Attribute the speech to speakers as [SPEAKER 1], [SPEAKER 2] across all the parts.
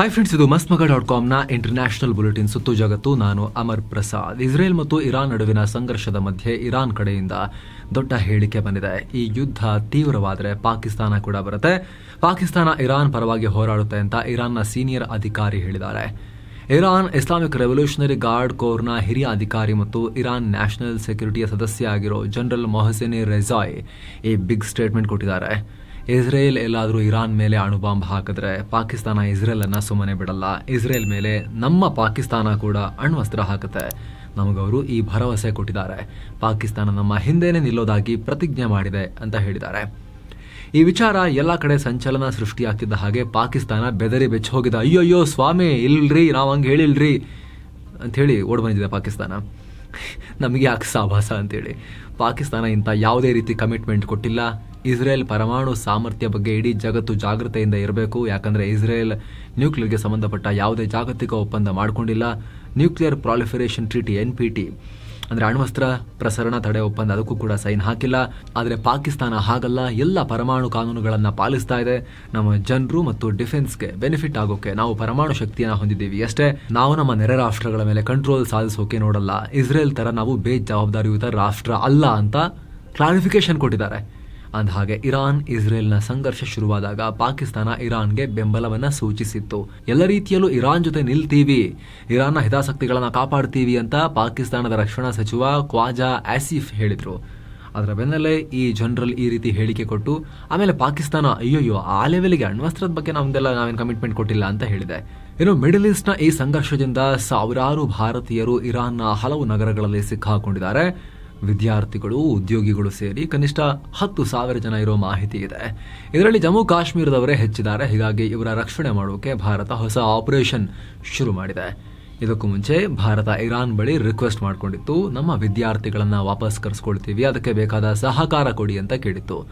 [SPEAKER 1] Hi friends ಇದು ಮಸ್ಮಗ ಮಗ dot ಕಾಮ್ನ ಇಂಟರ್ನ್ಯಾಷನಲ್ ಬುಲೆಟಿನ್ ಸುತ್ತು ಜಗತ್ತು. ನಾನು ಅಮರ್ ಪ್ರಸಾದ್. ಇಸ್ರೇಲ್ ಮತ್ತು ಇರಾನ್ ನಡುವಿನ ಸಂಘರ್ಷದ ಮಧ್ಯೆ ಇರಾನ್ ಕಡೆಯಿಂದ ದೊಡ್ಡ ಹೇಳಿಕೆ ಬಂದಿದೆ. ಈ ಯುದ್ಧ ತೀವ್ರವಾದರೆ ಪಾಕಿಸ್ತಾನ ಕೂಡ ಬರುತ್ತೆ. ಪಾಕಿಸ್ತಾನ ಇರಾನ್ ಪರವಾಗಿ ಹೋರಾಡುತ್ತೆ ಅಂತ ಇರಾನ್ನ ಸೀನಿಯರ್ ಅಧಿಕಾರಿ ಹೇಳಿದ್ದಾರೆ. ಇರಾನ್ ಇಸ್ಲಾಮಿಕ್ ರೆವಲ್ಯೂಷನರಿ ಗಾರ್ಡ್ ಕೋರ್ನ ಹಿರಿಯ ಅಧಿಕಾರಿ ಮತ್ತು ಇರಾನ್ ನ್ಯಾಷನಲ್ ಸೆಕ್ಯೂರಿಟಿಯ ಸದಸ್ಯ ಆಗಿರೋ ಜನರಲ್ ಮೊಹಸೇನಿ ರೆಜಾಯ್ ಈ ಬಿಗ್ ಸ್ಟೇಟ್ಮೆಂಟ್ ಕೊಟ್ಟಿದ್ದಾರೆ. ಇಸ್ರೇಲ್ ಎಲ್ಲಾದರೂ ಇರಾನ್ ಮೇಲೆ ಅಣುಬಾಂಬ್ ಹಾಕಿದ್ರೆ ಪಾಕಿಸ್ತಾನ ಇಸ್ರೇಲ್ ಅನ್ನ ಸುಮ್ಮನೆ ಬಿಡಲ್ಲ. ಇಸ್ರೇಲ್ ಮೇಲೆ ನಮ್ಮ ಪಾಕಿಸ್ತಾನ ಕೂಡ ಅಣ್ವಸ್ತ್ರ ಹಾಕುತ್ತೆ. ನಮಗವರು ಈ ಭರವಸೆ ಕೊಟ್ಟಿದ್ದಾರೆ. ಪಾಕಿಸ್ತಾನ ನಮ್ಮ ಹಿಂದೆನೇ ನಿಲ್ಲೋದಾಗಿ ಪ್ರತಿಜ್ಞೆ ಮಾಡಿದೆ ಅಂತ ಹೇಳಿದ್ದಾರೆ. ಈ ವಿಚಾರ ಎಲ್ಲ ಕಡೆ ಸಂಚಲನ ಸೃಷ್ಟಿಯಾಗ್ತಿದ್ದ ಹಾಗೆ ಪಾಕಿಸ್ತಾನ ಬೆದರಿ ಬೆಚ್ಚ ಹೋಗಿದೆ. ಅಯ್ಯೋಯ್ಯೋ ಅಯ್ಯೋ ಸ್ವಾಮಿ, ಇಲ್ರಿ, ನಾವು ಹಂಗೆ ಹೇಳಿಲ್ರಿ ಅಂಥೇಳಿ ಓಡ್ ಬಂದಿದೆ ಪಾಕಿಸ್ತಾನ. ನಮಗೆ ಯಾಕೆ ಸಾಭಾಸ ಅಂತೇಳಿ. ಪಾಕಿಸ್ತಾನ ಇಂಥ ಯಾವುದೇ ರೀತಿ ಕಮಿಟ್ಮೆಂಟ್ ಕೊಟ್ಟಿಲ್ಲ. ಇಸ್ರೇಲ್ ಪರಮಾಣು ಸಾಮರ್ಥ್ಯ ಬಗ್ಗೆ ಇಡೀ ಜಗತ್ತು ಜಾಗೃತೆಯಿಂದ ಇರಬೇಕು. ಯಾಕಂದರೆ ಇಸ್ರೇಲ್ ನ್ಯೂಕ್ಲಿಯರ್ಗೆ ಸಂಬಂಧಪಟ್ಟ ಯಾವುದೇ ಜಾಗತಿಕ ಒಪ್ಪಂದ ಮಾಡಿಕೊಂಡಿಲ್ಲ. Nuclear proliferation treaty N P T ಅಂದರೆ ಅಣ್ವಸ್ತ್ರ ಪ್ರಸರಣ ತಡೆ ಒಪ್ಪಂದ ಅದಕ್ಕೂ ಕೂಡ ಸೈನ್ ಹಾಕಿಲ್ಲ. ಆದರೆ ಪಾಕಿಸ್ತಾನ ಹಾಗಲ್ಲ. ಎಲ್ಲ ಪರಮಾಣು ಕಾನೂನುಗಳನ್ನು ಪಾಲಿಸ್ತಾ ಇದೆ. ನಮ್ಮ ಜನರು ಮತ್ತು ಡಿಫೆನ್ಸ್ಗೆ ಬೆನಿಫಿಟ್ ಆಗೋಕೆ ನಾವು ಪರಮಾಣು ಶಕ್ತಿಯನ್ನು ಹೊಂದಿದ್ದೀವಿ ಅಷ್ಟೇ. ನಾವು ನಮ್ಮ ನೆರೆ ರಾಷ್ಟ್ರಗಳ ಮೇಲೆ ಕಂಟ್ರೋಲ್ ಸಾಧಿಸೋಕೆ ನೋಡಲ್ಲ. ಇಸ್ರೇಲ್ ಥರ ನಾವು ಬೇಜವಾಬ್ದಾರಿಯುತ ರಾಷ್ಟ್ರ ಅಲ್ಲ ಅಂತ ಕ್ಲಾರಿಫಿಕೇಶನ್ ಕೊಟ್ಟಿದ್ದಾರೆ. ಅಂದ ಹಾಗೆ ಇರಾನ್, ಇಸ್ರೇಲ್ನ ಸಂಘರ್ಷ ಶುರುವಾದಾಗ ಪಾಕಿಸ್ತಾನ ಇರಾನ್ಗೆ ಬೆಂಬಲವನ್ನ ಸೂಚಿಸಿತ್ತು. ಎಲ್ಲ ರೀತಿಯಲ್ಲೂ ಇರಾನ್ ಜೊತೆ ನಿಲ್ತೀವಿ. ಇರಾನ್ನ ಹಿತಾಸಕ್ತಿಗಳನ್ನ ಕಾಪಾಡ್ತೀವಿ ಅಂತ ಪಾಕಿಸ್ತಾನದ ರಕ್ಷಣಾ ಸಚಿವ ಕ್ವಾಜಾ ಆಸಿಫ್ ಹೇಳಿದ್ರು. ಅದರ ಬೆನ್ನಲ್ಲೇ ಈ ಜನರಲ್ ಈ ರೀತಿ ಹೇಳಿಕೆ ಕೊಟ್ಟು, ಆಮೇಲೆ ಪಾಕಿಸ್ತಾನ ಅಯ್ಯೋಯ್ಯೋ, ಆ ಲೆವೆಲ್ಗೆ ಅಣ್ವಸ್ತ್ರದ ಬಗ್ಗೆ ನಮ್ದೆಲ್ಲ ನಾವೇನು ಕಮಿಟ್ಮೆಂಟ್ ಕೊಟ್ಟಿಲ್ಲ ಅಂತ ಹೇಳಿದೆ. ಇನ್ನು ಮಿಡಲ್ ಈಸ್ಟ್ನ ಈ ಸಂಘರ್ಷದಿಂದ ಸಾವಿರಾರು ಭಾರತೀಯರು ಇರಾನ್ನ ಹಲವು ನಗರಗಳಲ್ಲಿ ಸಿಕ್ಕಾಕೊಂಡಿದ್ದಾರೆ. ವಿದ್ಯಾರ್ಥಿಗಳು, ಉದ್ಯೋಗಿಗಳು ಸೇರಿ ಕನಿಷ್ಠ ಹತ್ತು ಸಾವಿರ ಜನ ಇರೋ ಮಾಹಿತಿ ಇದೆ. ಇದರಲ್ಲಿ ಜಮ್ಮು ಕಾಶ್ಮೀರದವರೇ ಹೆಚ್ಚಿದ್ದಾರೆ. ಹೀಗಾಗಿ ಇವರ ರಕ್ಷಣೆ ಮಾಡೋಕೆ ಭಾರತ ಹೊಸ ಆಪರೇಷನ್ ಶುರು ಮಾಡಿದೆ. ಇದಕ್ಕೂ ಮುಂಚೆ ಭಾರತ ಇರಾನ್ ಬಳಿ ರಿಕ್ವೆಸ್ಟ್ ಮಾಡಿಕೊಂಡಿತ್ತು. ನಮ್ಮ ವಿದ್ಯಾರ್ಥಿಗಳನ್ನು ವಾಪಸ್ ಕರೆಸ್ಕೊಳ್ತೀವಿ. ಅದಕ್ಕೆ ಬೇಕಾದ ಸಹಕಾರ ಕೊಡಿ ಅಂತ ಕೇಳಿತ್ತು.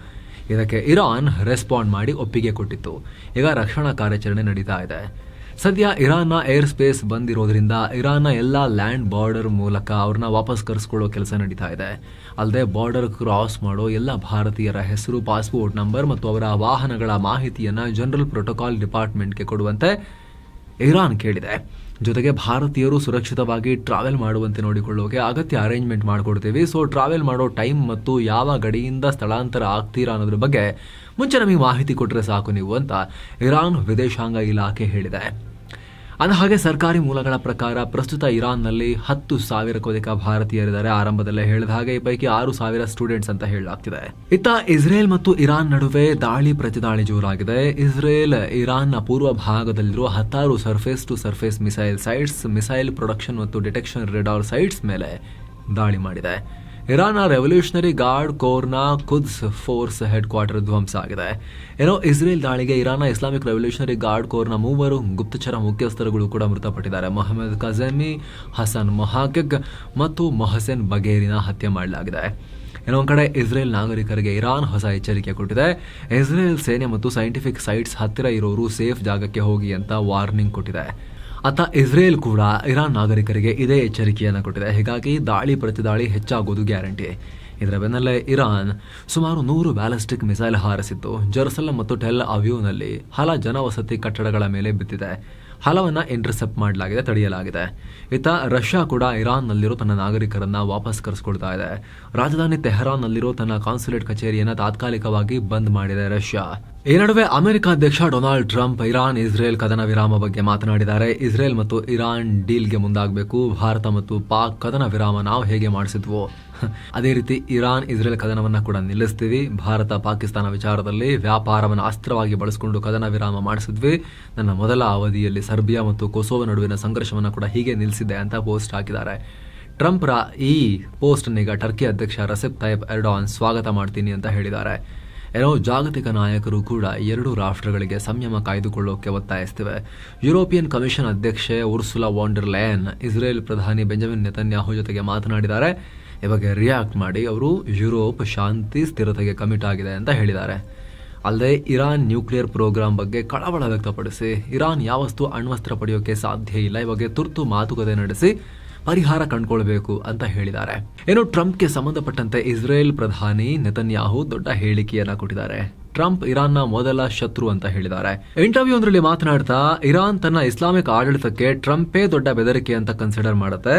[SPEAKER 1] ಇದಕ್ಕೆ ಇರಾನ್ ರೆಸ್ಪಾಂಡ್ ಮಾಡಿ ಒಪ್ಪಿಗೆ ಕೊಟ್ಟಿತ್ತು. ಈಗ ರಕ್ಷಣಾ ಕಾರ್ಯಾಚರಣೆ ನಡೀತಾ ಇದೆ. ಸದ್ಯ ಇರಾನ್ನ ಏರ್ ಸ್ಪೇಸ್ ಬಂದಿರೋದ್ರಿಂದ ಇರಾನ್ನ ಎಲ್ಲ ಲ್ಯಾಂಡ್ ಬಾರ್ಡರ್ ಮೂಲಕ ಅವ್ರನ್ನ ವಾಪಸ್ ಕರೆಸ್ಕೊಳ್ಳೋ ಕೆಲಸ ನಡೀತಾ ಇದೆ. ಅಲ್ಲದೆ ಬಾರ್ಡರ್ ಕ್ರಾಸ್ ಮಾಡೋ ಎಲ್ಲ ಭಾರತೀಯರ ಹೆಸರು, ಪಾಸ್ಪೋರ್ಟ್ ನಂಬರ್ ಮತ್ತು ಅವರ ವಾಹನಗಳ ಮಾಹಿತಿಯನ್ನು ಜನರಲ್ ಪ್ರೋಟೋಕಾಲ್ ಡಿಪಾರ್ಟ್ಮೆಂಟ್ಗೆ ಕೊಡುವಂತೆ ಇರಾನ್ ಕೇಳಿದೆ. ಜೊತೆಗೆ ಭಾರತೀಯರು ಸುರಕ್ಷಿತವಾಗಿ ಟ್ರಾವೆಲ್ ಮಾಡುವಂತೆ ನೋಡಿಕೊಳ್ಳೋಕೆ ಅಗತ್ಯ ಅರೇಂಜ್ಮೆಂಟ್ ಮಾಡಿಕೊಡ್ತೀವಿ. ಸೊ ಟ್ರಾವೆಲ್ ಮಾಡೋ ಟೈಮ್ ಮತ್ತು ಯಾವ ಗಡಿಯಿಂದ ಸ್ಥಳಾಂತರ ಆಗ್ತೀರಾ ಅನ್ನೋದ್ರ ಬಗ್ಗೆ ಮುಂಚೆ ನಮಗೆ ಮಾಹಿತಿ ಕೊಟ್ಟರೆ ಸಾಕು ನೀವು ಅಂತ ಇರಾನ್ ವಿದೇಶಾಂಗ ಇಲಾಖೆ ಹೇಳಿದೆ. ಅಂದ ಹಾಗೆ ಸರ್ಕಾರಿ ಮೂಲಗಳ ಪ್ರಕಾರ ಪ್ರಸ್ತುತ ಇರಾನ್ನಲ್ಲಿ ಹತ್ತು ಸಾವಿರಕ್ಕೂ ಅಧಿಕ ಭಾರತೀಯರಿದ್ದಾರೆ. ಆರಂಭದಲ್ಲೇ ಹೇಳಿದ ಹಾಗೆ ಈ ಪೈಕಿ ಆರು ಸಾವಿರ ಸ್ಟೂಡೆಂಟ್ಸ್ ಅಂತ ಹೇಳಲಾಗ್ತಿದೆ. ಇತ್ತ ಇಸ್ರೇಲ್ ಮತ್ತು ಇರಾನ್ ನಡುವೆ ದಾಳಿ ಪ್ರತಿದಾಳಿ ಜೋರಾಗಿದೆ. ಇಸ್ರೇಲ್, ಇರಾನ್ನ ಪೂರ್ವ ಭಾಗದಲ್ಲಿರುವ ಹತ್ತಾರು surface to surface missile sites missile production ಮತ್ತು ಡಿಟೆಕ್ಷನ್ ರೆಡಾರ್ ಸೈಟ್ಸ್ ಮೇಲೆ ದಾಳಿ ಮಾಡಿದೆ. ಇರಾನ್ನ ರೆವಲ್ಯೂಷನರಿ ಗಾರ್ಡ್ ಕೋರ್ನ ಖುದ್ಸ್ ಫೋರ್ಸ್ ಹೆಡ್ ಕ್ವಾರ್ಟರ್ ಧ್ವಂಸ ಆಗಿದೆ. ಏನೋ ಇಸ್ರೇಲ್ ದಾಳಿಗೆ ಇರಾನ್ನ ಇಸ್ಲಾಮಿಕ್ ರೆವಲ್ಯೂಷನರಿ ಗಾರ್ಡ್ ಕೋರ್ನ ಮೂವರು ಗುಪ್ತಚರ ಮುಖ್ಯಸ್ಥರುಗಳು ಕೂಡ ಮೃತಪಟ್ಟಿದ್ದಾರೆ. ಮೊಹಮ್ಮದ್ ಕಜಮಿ ಹಸನ್ ಮೊಹಾಕಿಗ್ ಮತ್ತು ಮೊಹಸೆನ್ ಬಗೇರಿನ ಹತ್ಯೆ ಮಾಡಲಾಗಿದೆ. ಇನ್ನೊಂದು ಕಡೆ ಇಸ್ರೇಲ್ ನಾಗರಿಕರಿಗೆ ಇರಾನ್ ಹೊಸ ಎಚ್ಚರಿಕೆ ಕೊಟ್ಟಿದೆ. ಇಸ್ರೇಲ್ ಸೇನೆ ಮತ್ತು ಸೈಂಟಿಫಿಕ್ ಸೈಟ್ಸ್ ಹತ್ತಿರ ಇರೋರು ಸೇಫ್ ಜಾಗಕ್ಕೆ ಹೋಗಿ ಅಂತ ವಾರ್ನಿಂಗ್ ಕೊಟ್ಟಿದೆ. ಅತ್ತ ಇಸ್ರೇಲ್ ಕೂಡ ಇರಾನ್ ನಾಗರಿಕರಿಗೆ ಇದೇ ಎಚ್ಚರಿಕೆಯನ್ನು ಕೊಟ್ಟಿದೆ. ಹೀಗಾಗಿ ದಾಳಿ ಪ್ರತಿದಾಳಿ ಹೆಚ್ಚಾಗೋದು ಗ್ಯಾರಂಟಿ. ಇದರ ಬೆನ್ನಲ್ಲೇ ಇರಾನ್ ಸುಮಾರು ನೂರು ಬ್ಯಾಲಿಸ್ಟಿಕ್ ಮಿಸೈಲ್ ಹಾರಿಸಿದ್ದು ಜೆರುಸಲಂ ಮತ್ತು ಟೆಲ್ ಅವ್ಯೂನಲ್ಲಿ ಹಲ ಜನವಸತಿ ಕಟ್ಟಡಗಳ ಮೇಲೆ ಬಿದ್ದಿದೆ. ಹಲವನ್ನು ಇಂಟರ್ಸೆಪ್ಟ್ ಮಾಡಲಾಗಿದೆ, ತಡೆಯಲಾಗಿದೆ. ಇತ್ತ ರಷ್ಯಾ ಕೂಡ ಇರಾನ್ನಲ್ಲಿರೋ ತನ್ನ ನಾಗರಿಕರನ್ನು ವಾಪಸ್ ಕರೆಸ್ಕೊಳ್ತಾ ಇದೆ. ರಾಜಧಾನಿ ತೆಹರಾನ್ನಲ್ಲಿರೋ ತನ್ನ ಕಾನ್ಸುಲೇಟ್ ಕಚೇರಿಯನ್ನು ತಾತ್ಕಾಲಿಕವಾಗಿ ಬಂದ್ ಮಾಡಿದೆ ರಷ್ಯಾ. ಈ ನಡುವೆ ಅಮೆರಿಕ ಅಧ್ಯಕ್ಷ ಡೊನಾಲ್ಡ್ ಟ್ರಂಪ್ ಇರಾನ್, ಇಸ್ರೇಲ್ ಕದನ ವಿರಾಮ ಬಗ್ಗೆ ಮಾತನಾಡಿದ್ದಾರೆ. ಇಸ್ರೇಲ್ ಮತ್ತು ಇರಾನ್ ಡೀಲ್ಗೆ ಮುಂದಾಗಬೇಕು. ಭಾರತ ಮತ್ತು ಪಾಕ್ ಕದನ ವಿರಾಮ ನಾವು ಹೇಗೆ ಮಾಡಿಸಿದ್ವು? ಅದೇ ರೀತಿ ಇರಾನ್, ಇಸ್ರೇಲ್ ಕದನವನ್ನು ಕೂಡ ನಿಲ್ಲಿಸ್ತೀವಿ. ಭಾರತ, ಪಾಕಿಸ್ತಾನ ವಿಚಾರದಲ್ಲಿ ವ್ಯಾಪಾರವನ್ನು ಅಸ್ತ್ರವಾಗಿ ಬಳಸಿಕೊಂಡು ಕದನ ವಿರಾಮ ಮಾಡಿಸಿದ್ವಿ. ನನ್ನ ಮೊದಲ ಅವಧಿಯಲ್ಲಿ ಸರ್ಬಿಯಾ ಮತ್ತು ಕೊಸೋವ ನಡುವಿನ ಸಂಘರ್ಷವನ್ನು ಕೂಡ ಹೀಗೆ ನಿಲ್ಲಿಸಿದೆ ಅಂತ ಪೋಸ್ಟ್ ಹಾಕಿದ್ದಾರೆ. ಟ್ರಂಪ್ರ ಈ ಪೋಸ್ಟ್ ಈಗ ಟರ್ಕಿ ಅಧ್ಯಕ್ಷ ರಸೆಪ್ ತೈಬ್ ಎರ್ಡಾನ್ ಸ್ವಾಗತ ಮಾಡ್ತೀನಿ ಅಂತ ಹೇಳಿದ್ದಾರೆ. ಏನೋ ಜಾಗತಿಕ ನಾಯಕರು ಕೂಡ ಎರಡು ರಾಷ್ಟ್ರಗಳಿಗೆ ಸಂಯಮ ಕಾಯ್ದುಕೊಳ್ಳೋಕೆ ಒತ್ತಾಯಿಸ್ತಿವೆ. ಯುರೋಪಿಯನ್ ಕಮಿಷನ್ ಅಧ್ಯಕ್ಷೆ Ursula von der Leyen Israel ಪ್ರಧಾನಿ ಬೆಂಜಮಿನ್ ನೆತನ್ಯಾಹು ಜೊತೆಗೆ ಮಾತನಾಡಿದ್ದಾರೆ. ಈ ಬಗ್ಗೆ ರಿಯಾಕ್ಟ್ ಮಾಡಿ ಅವರು ಯುರೋಪ್ ಶಾಂತಿ, ಸ್ಥಿರತೆಗೆ ಕಮಿಟ್ ಆಗಿದೆ ಅಂತ ಹೇಳಿದ್ದಾರೆ. ಅಲ್ಲದೆ ಇರಾನ್ ನ್ಯೂಕ್ಲಿಯರ್ ಪ್ರೋಗ್ರಾಂ ಬಗ್ಗೆ ಕಳವಳ ವ್ಯಕ್ತಪಡಿಸಿ, ಇರಾನ್ ಯಾವತ್ತೂ ಅಣ್ವಸ್ತ್ರ ಪಡೆಯೋಕೆ ಸಾಧ್ಯ ಇಲ್ಲ ಈ ಬಗ್ಗೆ ತುರ್ತು ಮಾತುಕತೆ ನಡೆಸಿ ಪರಿಹಾರ ಕಂಡುಕೊಳ್ಬೇಕು ಅಂತ ಹೇಳಿದ್ದಾರೆ. ಏನು ಟ್ರಂಪ್ಗೆ ಸಂಬಂಧಪಟ್ಟಂತೆ ಇಸ್ರೇಲ್ ಪ್ರಧಾನಿ ನೆತನ್ಯಾಹು ದೊಡ್ಡ ಹೇಳಿಕೆಯನ್ನ ಕೊಟ್ಟಿದ್ದಾರೆ. ಟ್ರಂಪ್ ಇರಾನ್ನ ಮೊದಲ ಶತ್ರು ಅಂತ ಹೇಳಿದ್ದಾರೆ. ಇಂಟರ್ವ್ಯೂ ಒಂದರಲ್ಲಿ ಮಾತನಾಡ್ತಾ, ಇರಾನ್ ತನ್ನ ಇಸ್ಲಾಮಿಕ್ ಆಡಳಿತಕ್ಕೆ ಟ್ರಂಪೇ ದೊಡ್ಡ ಬೆದರಿಕೆ ಅಂತ ಕನ್ಸಿಡರ್ ಮಾಡುತ್ತೆ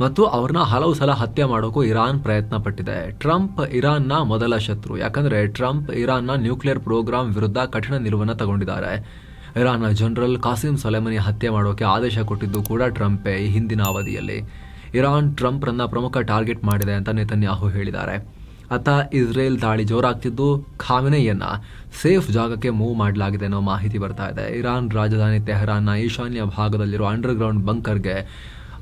[SPEAKER 1] ಮತ್ತು ಅವ್ರನ್ನ ಹಲವು ಸಲ ಹತ್ಯೆ ಮಾಡೋಕ್ಕೂ ಇರಾನ್ ಪ್ರಯತ್ನ ಪಟ್ಟಿದೆ ಟ್ರಂಪ್ ಇರಾನ್ನ ಮೊದಲ ಶತ್ರು. ಯಾಕಂದ್ರೆ ಟ್ರಂಪ್ ಇರಾನ್ನ ನ್ಯೂಕ್ಲಿಯರ್ ಪ್ರೋಗ್ರಾಂ ವಿರುದ್ಧ ಕಠಿಣ ನಿಲುವನ್ನು ತಗೊಂಡಿದ್ದಾರೆ. ಇರಾನ್ನ ಜನರಲ್ ಕಾಸಿಂ ಸೊಲೆಮನಿ ಹತ್ಯೆ ಮಾಡೋಕೆ ಆದೇಶ ಕೊಟ್ಟಿದ್ದು ಕೂಡ ಟ್ರಂಪೇ ಈ ಹಿಂದಿನ ಅವಧಿಯಲ್ಲಿ. ಇರಾನ್ ಟ್ರಂಪ್ರನ್ನ ಪ್ರಮುಖ ಟಾರ್ಗೆಟ್ ಮಾಡಿದೆ ಅಂತ ನೇತನ್ಯಾಹು ಹೇಳಿದ್ದಾರೆ. ಅತ್ತ ಇಸ್ರೇಲ್ ದಾಳಿ ಜೋರಾಗ್ತಿದ್ದು ಖಾಮಿನೆಯನ್ನ ಸೇಫ್ ಜಾಗಕ್ಕೆ ಮೂವ್ ಮಾಡಲಾಗಿದೆ ಅನ್ನೋ ಮಾಹಿತಿ ಬರ್ತಾ ಇದೆ. ಇರಾನ್ ರಾಜಧಾನಿ ತೆಹರಾನ್ನ ಈಶಾನ್ಯ ಭಾಗದಲ್ಲಿರೋ ಅಂಡರ್ಗ್ರೌಂಡ್ ಬಂಕರ್ಗೆ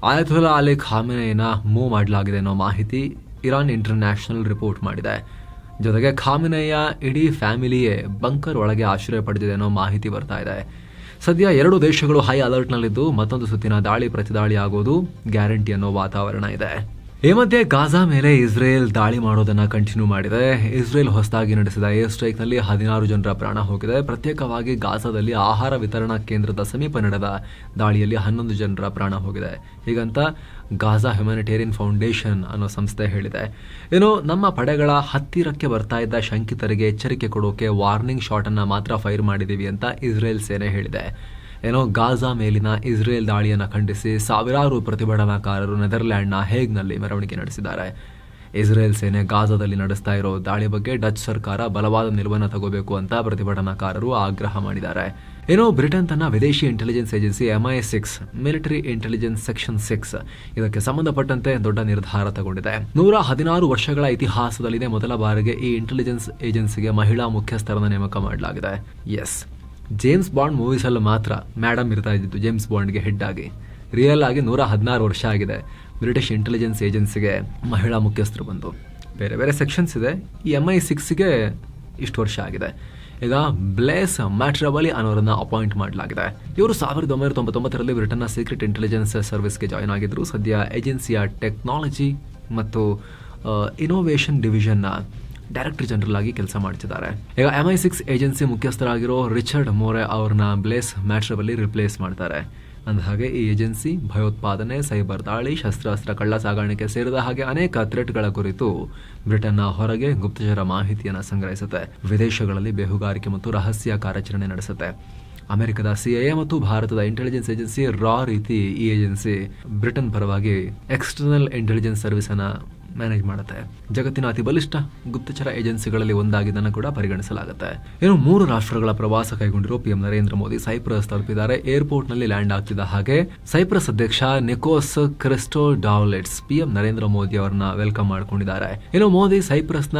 [SPEAKER 1] ಆಯತುಲ್ಲಾ ಅಲಿ ಖಾಮಿನೆಯನ್ನ ಮೂವ್ ಮಾಡಲಾಗಿದೆ ಅನ್ನೋ ಮಾಹಿತಿ ಇರಾನ್ ಇಂಟರ್ನ್ಯಾಷನಲ್ ರಿಪೋರ್ಟ್ ಮಾಡಿದೆ. ಜೊತೆಗೆ ಖಾಮಿನೆಯ ಇಡೀ ಫ್ಯಾಮಿಲಿಯೇ ಬಂಕರ್ ಒಳಗೆ ಆಶ್ರಯ ಪಡೆದಿದೆ ಅನ್ನೋ ಮಾಹಿತಿ ಬರ್ತಾ ಇದೆ. ಸದ್ಯ ಎರಡು ದೇಶಗಳು ಹೈ ಅಲರ್ಟ್ನಲ್ಲಿದ್ದು ಮತ್ತೊಂದು ಸುತ್ತಿನ ದಾಳಿ ಪ್ರತಿದಾಳಿ ಆಗೋದು ಗ್ಯಾರಂಟಿ ಅನ್ನೋ ವಾತಾವರಣ ಇದೆ. ಈ ಮಧ್ಯೆ ಗಾಜಾ ಮೇಲೆ ಇಸ್ರೇಲ್ ದಾಳಿ ಮಾಡೋದನ್ನು ಕಂಟಿನ್ಯೂ ಮಾಡಿದೆ. ಇಸ್ರೇಲ್ ಹೊಸದಾಗಿ ನಡೆಸಿದ ಏರ್ ಸ್ಟ್ರೈಕ್ನಲ್ಲಿ ಹದಿನಾರು ಜನರ ಪ್ರಾಣ ಹೋಗಿದೆ. ಪ್ರತ್ಯೇಕವಾಗಿ ಗಾಜಾದಲ್ಲಿ ಆಹಾರ ವಿತರಣಾ ಕೇಂದ್ರದ ಸಮೀಪ ನಡೆದ ದಾಳಿಯಲ್ಲಿ ಹನ್ನೊಂದು ಜನರ ಪ್ರಾಣ ಹೋಗಿದೆ. ಹೀಗಂತ ಗಾಜಾ ಹ್ಯುಮ್ಯಾನಿಟೇರಿಯನ್ ಫೌಂಡೇಶನ್ ಅನ್ನೋ ಸಂಸ್ಥೆ ಹೇಳಿದೆ. ಇನ್ನು ನಮ್ಮ ಪಡೆಗಳ ಹತ್ತಿರಕ್ಕೆ ಬರ್ತಾ ಇದ್ದ ಶಂಕಿತರಿಗೆ ಎಚ್ಚರಿಕೆ ಕೊಡೋಕೆ ವಾರ್ನಿಂಗ್ ಶಾಟನ್ನು ಮಾತ್ರ ಫೈರ್ ಮಾಡಿದ್ದೀವಿ ಅಂತ ಇಸ್ರೇಲ್ ಸೇನೆ ಹೇಳಿದೆ. ಏನೋ ಗಾಜಾ ಮೇಲಿನ ಇಸ್ರೇಲ್ ದಾಳಿಯನ್ನು ಖಂಡಿಸಿ ಸಾವಿರಾರು ಪ್ರತಿಭಟನಾಕಾರರು ನೆದರ್ಲ್ಯಾಂಡ್ನ ಹೇಗ್ನಲ್ಲಿ ಮೆರವಣಿಗೆ ನಡೆಸಿದ್ದಾರೆ. ಇಸ್ರೇಲ್ ಸೇನೆ ಗಾಜಾದಲ್ಲಿ ನಡೆಸ್ತಾ ಇರೋ ದಾಳಿ ಬಗ್ಗೆ ಡಚ್ ಸರ್ಕಾರ ಬಲವಾದ ನಿಲುವನ್ನು ತಗೋಬೇಕು ಅಂತ ಪ್ರತಿಭಟನಾಕಾರರು ಆಗ್ರಹ ಮಾಡಿದ್ದಾರೆ. ಏನೋ ಬ್ರಿಟನ್ ತನ್ನ ವಿದೇಶಿ intelligence agency MI six military intelligence section six ಇದಕ್ಕೆ ಸಂಬಂಧಪಟ್ಟಂತೆ ದೊಡ್ಡ ನಿರ್ಧಾರ ತಗೊಂಡಿದೆ. ನೂರ ಹದಿನಾರು ವರ್ಷಗಳ ಇತಿಹಾಸದಲ್ಲಿದೆ ಮೊದಲ ಬಾರಿಗೆ ಈ ಇಂಟೆಲಿಜೆನ್ಸ್ ಏಜೆನ್ಸಿಗೆ ಮಹಿಳಾ ಮುಖ್ಯಸ್ಥರನ್ನ ನೇಮಕ ಮಾಡಲಾಗಿದೆ. ಎಸ್. ಜೇಮ್ಸ್ ಬಾಂಡ್ ಮೂವೀಸಲ್ಲಿ ಮಾತ್ರ ಮ್ಯಾಡಮ್ ಇರ್ತಾ ಇದ್ದಿದ್ದು ಜೇಮ್ಸ್ ಬಾಂಡ್ಗೆ ಹೆಡ್ ಆಗಿ. ರಿಯಲ್ ಆಗಿ ನೂರ ಹದಿನಾರು ವರ್ಷ ಆಗಿದೆ. ಬ್ರಿಟಿಷ್ ಇಂಟೆಲಿಜೆನ್ಸ್ ಏಜೆನ್ಸಿಗೆ ಮಹಿಳಾ ಮುಖ್ಯಸ್ಥರು ಬಂದು. ಬೇರೆ ಬೇರೆ ಸೆಕ್ಷನ್ಸ್ ಇದೆ. ಈ ಎಂ ಐ ಸಿಕ್ಸ್ಗೆ ಇಷ್ಟು ವರ್ಷ ಆಗಿದೆ. ಈಗ ಬ್ಲೇಸ್ ಮ್ಯಾಟ್ರಬಲಿ ಅನ್ನೋರನ್ನ ಅಪಾಯಿಂಟ್ ಮಾಡಲಾಗಿದೆ. ಇವರು ಸಾವಿರದ ಒಂಬೈನೂರ ತೊಂಬತ್ತೊಂಬತ್ತರಲ್ಲಿ ಬ್ರಿಟನ್ನ ಸೀಕ್ರೆಟ್ ಇಂಟೆಲಿಜೆನ್ಸ್ ಸರ್ವಿಸ್ಗೆ ಜಾಯ್ನ್ ಆಗಿದ್ದರು ಸದ್ಯ ಏಜೆನ್ಸಿಯ ಟೆಕ್ನಾಲಜಿ ಮತ್ತು ಇನೋವೇಷನ್ ಡಿವಿಷನ್ನ ಡೈರೆಕ್ಟರ್ ಜನರಲ್ ಆಗಿ ಕೆಲಸ ಮಾಡ್ತಿದ್ದಾರೆ. ಈಗ ಎಂ ಐ ಸಿಕ್ಸ್ ಏಜೆನ್ಸಿ ಮುಖ್ಯಸ್ಥರಾಗಿರೋ ರಿಚರ್ಡ್ ಮೋರೆ ಅವ್ರನ್ನ ಬ್ಲೇಸ್ ಮ್ಯಾಟ್ರಬಲ್ಲಿ ರಿಪ್ಲೇಸ್ ಮಾಡ್ತಾರೆ. ಅಂದ ಹಾಗೆ ಈ ಏಜೆನ್ಸಿ ಭಯೋತ್ಪಾದನೆ, ಸೈಬರ್ ದಾಳಿ, ಶಸ್ತ್ರಾಸ್ತ್ರ ಕಳ್ಳ ಸಾಗಾಣಿಕೆ ಸೇರಿದ ಹಾಗೆ ಅನೇಕ ಥ್ರೆಟ್ಗಳ ಕುರಿತು ಬ್ರಿಟನ್ನ ಹೊರಗೆ ಗುಪ್ತಚರ ಮಾಹಿತಿಯನ್ನು ಸಂಗ್ರಹಿಸುತ್ತೆ. ವಿದೇಶಗಳಲ್ಲಿ ಬೇಹುಗಾರಿಕೆ ಮತ್ತು ರಹಸ್ಯ ಕಾರ್ಯಾಚರಣೆ ನಡೆಸುತ್ತೆ. ಅಮೆರಿಕದ ಸಿಐಎ ಮತ್ತು ಭಾರತದ ಇಂಟೆಲಿಜೆನ್ಸ್ ಏಜೆನ್ಸಿ ರಾ ರೀತಿ ಈ ಏಜೆನ್ಸಿ ಬ್ರಿಟನ್ ಪರವಾಗಿ ಎಕ್ಸ್ಟರ್ನಲ್ ಇಂಟೆಲಿಜೆನ್ಸ್ ಸರ್ವಿಸ್ ಅನ್ನ ಮ್ಯಾನೇಜ್ ಮಾಡುತ್ತೆ. ಜಗತ್ತಿನ ಅತಿ ಬಲಿಷ್ಠ ಗುಪ್ತಚರ ಏಜೆನ್ಸಿಗಳಲ್ಲಿ ಒಂದಾಗಿದ್ದನ್ನು ಕೂಡ ಪರಿಗಣಿಸಲಾಗುತ್ತೆ. ಇನ್ನು ಮೂರು ರಾಷ್ಟ್ರಗಳ ಪ್ರವಾಸ ಕೈಗೊಂಡಿರುವ ಪಿಎಂ ನರೇಂದ್ರ ಮೋದಿ ಸೈಪ್ರಸ್ ತಲುಪಿದ್ದಾರೆ. ಏರ್ಪೋರ್ಟ್ನಲ್ಲಿ ಲ್ಯಾಂಡ್ ಆಗ್ತಿದ್ದ ಹಾಗೆ ಸೈಪ್ರಸ್ ಅಧ್ಯಕ್ಷ Nikos Christodoulides PM Narendra Modi ಅವರನ್ನ ವೆಲ್ಕಮ್ ಮಾಡಿಕೊಂಡಿದ್ದಾರೆ. ಇನ್ನು ಮೋದಿ ಸೈಪ್ರಸ್ನ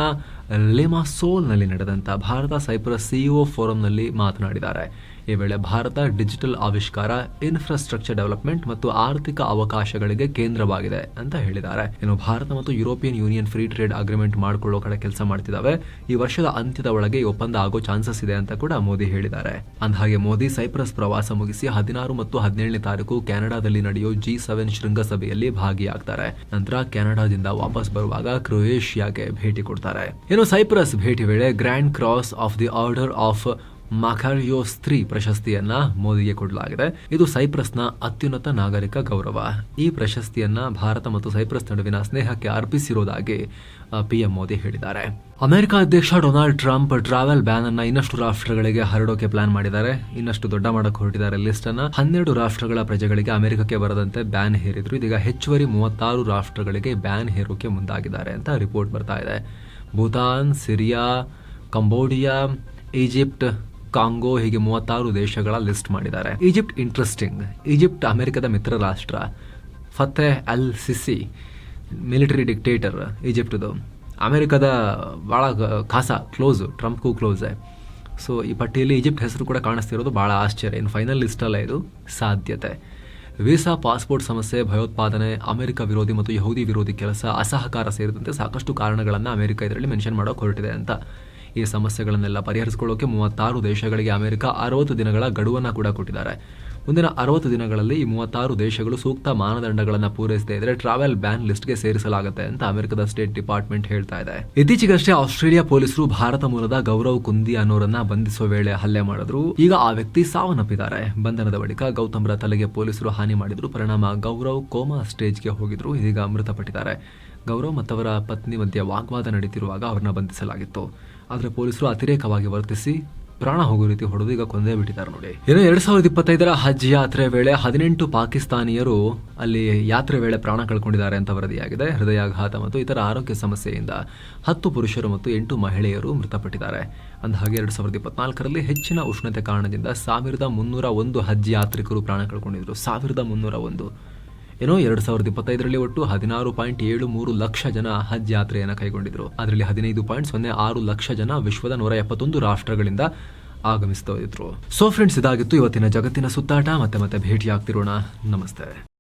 [SPEAKER 1] ಲಿಮಾಸೋಲ್ನಲ್ಲಿ ನಡೆದಂತ ಭಾರತ ಸೈಪ್ರಸ್ ಸಿಇಒ ಫೋರಂನಲ್ಲಿ ಮಾತನಾಡಿದ್ದಾರೆ. ಈ ವೇಳೆ ಭಾರತ ಡಿಜಿಟಲ್ ಆವಿಷ್ಕಾರ ಇನ್ಫ್ರಾಸ್ಟ್ರಕ್ಚರ್ ಡೆವಲಪ್ಮೆಂಟ್ ಮತ್ತು ಆರ್ಥಿಕ ಅವಕಾಶಗಳಿಗೆ ಕೇಂದ್ರವಾಗಿದೆ ಅಂತ ಹೇಳಿದ್ದಾರೆ. ಇನ್ನು ಭಾರತ ಮತ್ತು European union free trade agreement ಮಾಡಿಕೊಳ್ಳೋ ಕಡೆ ಕೆಲಸ ಮಾಡ್ತಿದ್ದಾವೆ ಈ ವರ್ಷದ ಅಂತ್ಯದ ಒಳಗೆ ಈ ಒಪ್ಪಂದ ಆಗೋ ಚಾನ್ಸಸ್ ಇದೆ ಅಂತ ಕೂಡ ಮೋದಿ ಹೇಳಿದ್ದಾರೆ. ಅಂದಹಾಗೆ ಮೋದಿ ಸೈಪ್ರಸ್ ಪ್ರವಾಸ ಮುಗಿಸಿ ಹದಿನಾರು ಮತ್ತು ಹದಿನೇಳನೇ ತಾರೀಕು ಕೆನಡಾದಲ್ಲಿ ನಡೆಯೋ ಜಿ ಸೆವೆನ್ ಶೃಂಗಸಭೆಯಲ್ಲಿ ಭಾಗಿಯಾಗ್ತಾರೆ. ನಂತರ ಕೆನಡಾದಿಂದ ವಾಪಸ್ ಬರುವಾಗ ಕ್ರೊಯೇಷಿಯಾಗೆ ಭೇಟಿ ಕೊಡ್ತಾರೆ. ಇನ್ನು ಸೈಪ್ರಸ್ ಭೇಟಿ ವೇಳೆ grand cross of the order of Makarios ಸ್ತ್ರೀ ಪ್ರಶಸ್ತಿಯನ್ನ ಮೋದಿಗೆ ಕೊಡಲಾಗಿದೆ. ಇದು ಸೈಪ್ರಸ್ನ ಅತ್ಯುನ್ನತ ನಾಗರಿಕ ಗೌರವ. ಈ ಪ್ರಶಸ್ತಿಯನ್ನ ಭಾರತ ಮತ್ತು ಸೈಪ್ರಸ್ ನಡುವಿನ ಸ್ನೇಹಕ್ಕೆ ಅರ್ಪಿಸಿರುವುದಾಗಿ ಪಿಎಂ ಮೋದಿ ಹೇಳಿದ್ದಾರೆ. ಅಮೆರಿಕ ಅಧ್ಯಕ್ಷ ಡೊನಾಲ್ಡ್ ಟ್ರಂಪ್ ಟ್ರಾವೆಲ್ ಬ್ಯಾನ್ ಅನ್ನ ಇನ್ನಷ್ಟು ರಾಷ್ಟ್ರಗಳಿಗೆ ಹರಡೋಕೆ ಪ್ಲಾನ್ ಮಾಡಿದ್ದಾರೆ. ಇನ್ನಷ್ಟು ದೊಡ್ಡ ಮಾಡಕ್ಕೆ ಹೊರಟಿದ್ದಾರೆ ಲಿಸ್ಟ್ ಅನ್ನ ಹನ್ನೆರಡು ರಾಷ್ಟ್ರಗಳ ಪ್ರಜೆಗಳಿಗೆ ಅಮೆರಿಕಕ್ಕೆ ಬರದಂತೆ ಬ್ಯಾನ್ ಹೇರಿದ್ರು. ಇದೀಗ ಹೆಚ್ಚುವರಿ ಮೂವತ್ತಾರು ರಾಷ್ಟ್ರಗಳಿಗೆ ಬ್ಯಾನ್ ಹೇರೋಕೆ ಮುಂದಾಗಿದ್ದಾರೆ ಅಂತ ರಿಪೋರ್ಟ್ ಬರ್ತಾ ಇದೆ. Bhutan, Syria, Cambodia, Egypt Congo ಹೀಗೆ ಮೂವತ್ತಾರು ದೇಶಗಳ ಲಿಸ್ಟ್ ಮಾಡಿದ್ದಾರೆ. ಈಜಿಪ್ಟ್ ಇಂಟ್ರೆಸ್ಟಿಂಗ್ ಈಜಿಪ್ಟ್ ಅಮೆರಿಕದ ಮಿತ್ರ ರಾಷ್ಟ್ರ. ಫತೆ ಅಲ್ ಸಿಸಿ ಮಿಲಿಟರಿ ಡಿಕ್ಟೇಟರ್ ಈಜಿಪ್ಟ್ದು. ಅಮೆರಿಕದ ಭಾಳ ಖಾಸ ಕ್ಲೋಸ್ ಟ್ರಂಪ್ಗೂ ಕ್ಲೋಸ್ ಸೊ ಈ ಪಟ್ಟಿಯಲ್ಲಿ ಈಜಿಪ್ಟ್ ಹೆಸರು ಕೂಡ ಕಾಣಿಸ್ತಿರೋದು ಭಾಳ ಆಶ್ಚರ್ಯ. ಇನ್ನು ಫೈನಲ್ ಲಿಸ್ಟಲ್ಲ ಇದು. ಸಾಧ್ಯತೆ. ವೀಸಾ ಪಾಸ್ಪೋರ್ಟ್ ಸಮಸ್ಯೆ, ಭಯೋತ್ಪಾದನೆ, ಅಮೆರಿಕ ವಿರೋಧಿ ಮತ್ತು ಯಹೂದಿ ವಿರೋಧಿ ಕೆಲಸ, ಅಸಹಕಾರ ಸೇರಿದಂತೆ ಸಾಕಷ್ಟು ಕಾರಣಗಳನ್ನು ಅಮೆರಿಕ ಇದರಲ್ಲಿ ಮೆನ್ಷನ್ ಮಾಡೋಕೆ ಹೊರಟಿದೆ ಅಂತ. ಈ ಸಮಸ್ಯೆಗಳನ್ನೆಲ್ಲ ಪರಿಹರಿಸಿಕೊಳ್ಳೋಕೆ ಮೂವತ್ತಾರು ದೇಶಗಳಿಗೆ ಅಮೆರಿಕ ಅರವತ್ತು ದಿನಗಳ ಗಡುವನ್ನು ಕೂಡ ಕೊಟ್ಟಿದ್ದಾರೆ. ಮುಂದಿನ ಅರವತ್ತು ದಿನಗಳಲ್ಲಿ ಈ ಮೂವತ್ತಾರು ದೇಶಗಳು ಸೂಕ್ತ ಮಾನದಂಡಗಳನ್ನು ಪೂರೈಸದೇ ಇದ್ರೆ ಟ್ರಾವೆಲ್ ಬ್ಯಾನ್ ಲಿಸ್ಟ್ಗೆ ಸೇರಿಸಲಾಗುತ್ತೆ ಅಂತ ಅಮೆರಿಕದ ಸ್ಟೇಟ್ ಡಿಪಾರ್ಟ್ಮೆಂಟ್ ಹೇಳ್ತಾ ಇದೆ. ಇತ್ತೀಚೆಗಷ್ಟೇ ಆಸ್ಟ್ರೇಲಿಯಾ ಪೊಲೀಸರು ಭಾರತ ಮೂಲದ ಗೌರವ್ ಕುಂದಿ ಅನ್ನೋರನ್ನ ಬಂಧಿಸುವ ವೇಳೆ ಹಲ್ಲೆ ಮಾಡಿದ್ರು. ಈಗ ಆ ವ್ಯಕ್ತಿ ಸಾವನ್ನಪ್ಪಿದ್ದಾರೆ. ಬಂಧನದ ಬಳಿಕ ಗೌತಮ್ರ ತಲೆಗೆ ಪೊಲೀಸರು ಹಾನಿ ಮಾಡಿದ್ರು. ಪರಿಣಾಮ ಗೌರವ್ ಕೋಮಾ ಸ್ಟೇಜ್ಗೆ ಹೋಗಿದ್ರು. ಇದೀಗ ಮೃತಪಟ್ಟಿದ್ದಾರೆ. ಗೌರವ್ ಮತ್ತವರ ಪತ್ನಿ ಮಧ್ಯೆ ವಾಗ್ವಾದ ನಡೀತಿರುವಾಗ ಅವರನ್ನ ಬಂಧಿಸಲಾಗಿತ್ತು. ಆದರೆ ಪೊಲೀಸರು ಅತಿರೇಕವಾಗಿ ವರ್ತಿಸಿ ಪ್ರಾಣ ಹೋಗೋ ರೀತಿ ಹೊಡೆದು ಈಗ ಕೊಂದೇ ಬಿಟ್ಟಿದ್ದಾರೆ ನೋಡಿ. ಇನ್ನು ಎರಡ್ ಸಾವಿರದ ಇಪ್ಪತ್ತೈದರ ಹಜ್ ಯಾತ್ರೆ ವೇಳೆ ಹದಿನೆಂಟು ಪಾಕಿಸ್ತಾನಿಯರು ಅಲ್ಲಿ ಯಾತ್ರೆ ವೇಳೆ ಪ್ರಾಣ ಕಳ್ಕೊಂಡಿದ್ದಾರೆ ಅಂತ ವರದಿಯಾಗಿದೆ. ಹೃದಯಾಘಾತ ಮತ್ತು ಇತರ ಆರೋಗ್ಯ ಸಮಸ್ಯೆಯಿಂದ ಹತ್ತು ಪುರುಷರು ಮತ್ತು ಎಂಟು ಮಹಿಳೆಯರು ಮೃತಪಟ್ಟಿದ್ದಾರೆ. ಅಂದಹಾಗೆ ಎರಡ್ ಸಾವಿರದ ಇಪ್ಪತ್ನಾಲ್ಕರಲ್ಲಿ ಹೆಚ್ಚಿನ ಉಷ್ಣತೆ ಕಾರಣದಿಂದ ಸಾವಿರದ ಮುನ್ನೂರ ಒಂದು ಹಜ್ ಯಾತ್ರಿಕರು ಪ್ರಾಣ ಕಳ್ಕೊಂಡಿದ್ರು. ಸಾವಿರದ ಮುನ್ನೂರ ಒಂದು. ಏನೋ ಎರಡ್ ಸಾವಿರದ ಇಪ್ಪತ್ತೈದರಲ್ಲಿ ಒಟ್ಟು ಹದಿನಾರು ಪಾಯಿಂಟ್ ಏಳು ಮೂರು ಲಕ್ಷ ಜನ ಹಜ್ ಯಾತ್ರೆಯನ್ನು ಕೈಗೊಂಡಿದ್ರು. ಅದರಲ್ಲಿ ಹದಿನೈದು ಪಾಯಿಂಟ್ ಸೊನ್ನೆ ಆರು ಲಕ್ಷ ಜನ ವಿಶ್ವದ ನೂರ ಎಪ್ಪತ್ತೊಂದು ರಾಷ್ಟ್ರಗಳಿಂದ ಆಗಮಿಸ್ತಾ ಇದ್ರು. ಸೊ ಫ್ರೆಂಡ್ಸ್ ಇದಾಗಿತ್ತು ಇವತ್ತಿನ ಜಗತ್ತಿನ ಸುತ್ತಾಟ. ಮತ್ತೆ ಮತ್ತೆ ಭೇಟಿ ಆಗ್ತಿರೋಣ ನಮಸ್ತೆ.